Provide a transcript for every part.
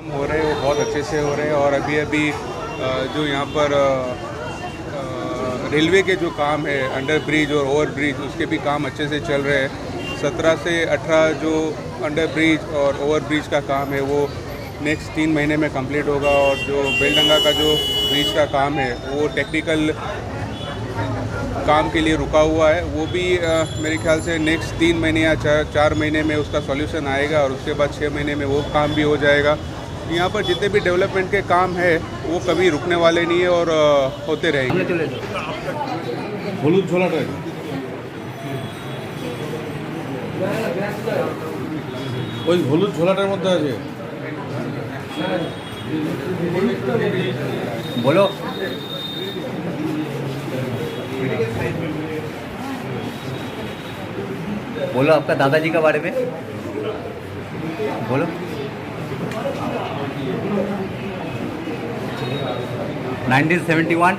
काम हो रहे हैं वो बहुत अच्छे से हो रहे हैं और अभी अभी जो यहाँ पर रेलवे के जो काम है अंडर ब्रिज और ओवर ब्रिज उसके भी काम अच्छे से चल रहे हैं। सत्रह से अठारह जो अंडर ब्रिज और ओवर ब्रिज का काम है वो नेक्स्ट तीन महीने में कंप्लीट होगा और जो बेलडंगा का जो ब्रिज का काम है वो टेक्निकल काम के लिए रुका हुआ है। वो भी अ, मेरे ख्याल से नेक्स्ट तीन महीने या चार चार महीने में उसका सॉल्यूशन आएगा और उसके बाद छः महीने में वो काम भी हो जाएगा। यहाँ पर जितने भी डेवलपमेंट के काम है वो कभी रुकने वाले नहीं है और अ, होते रहेंगे হলুদ ঝোলাটা ওই হলুদ ঝোলাটার মধ্যে আছে बोलो बोलो आपका दादाजी के बारे में बोलो नाइनटीन सेवेंटी वन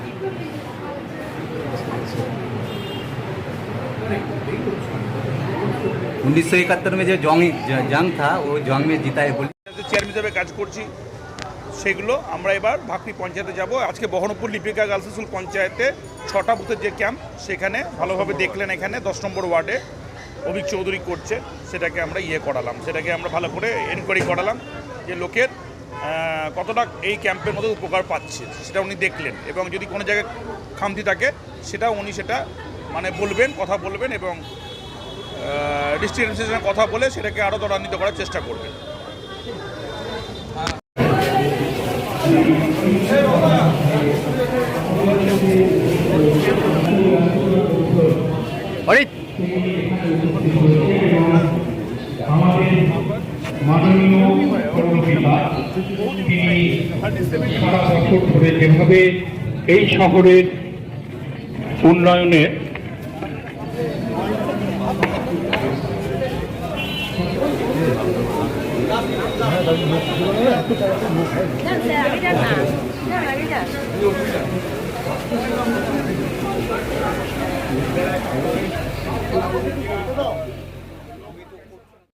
उन्नीस सौ इकहत्तर में जो जंग जंग था वो जंग में जीता है बोली চেয়ারম্যান হিসেবে কাজ করছি সেগুলো আমরা এবার ভাকরি পঞ্চায়েতে যাব আজকে বহরমপুর লিপিকা গার্লস স্কুল পঞ্চায়েতে ছটা বুথের যে ক্যাম্প সেখানে ভালোভাবে দেখলেন এখানে দশ নম্বর ওয়ার্ডে অভিক চৌধুরী করছে সেটাকে আমরা ইয়ে করালাম সেটাকে আমরা ভালো করে এনকোয়ারি করালাম যে লোকের আহ, কতটা এই ক্যাম্পের মধ্যে উপকার পাচ্ছে, সেটা উনি দেখলেন। এবং যদি কোনো জায়গায় খামতি থাকে সেটা উনি সেটা মানে বলবেন, কথা বলবেন এবং ডিস্ট্রিক্ট অ্যাডমিনিস্ট্রেশনের কথা বলে সেটাকে আরও ত্বরান্বিত করার চেষ্টা করবেন। अरे তিনি সারা বছর ধরে যেভাবে এই শহরের উন্নয়নের না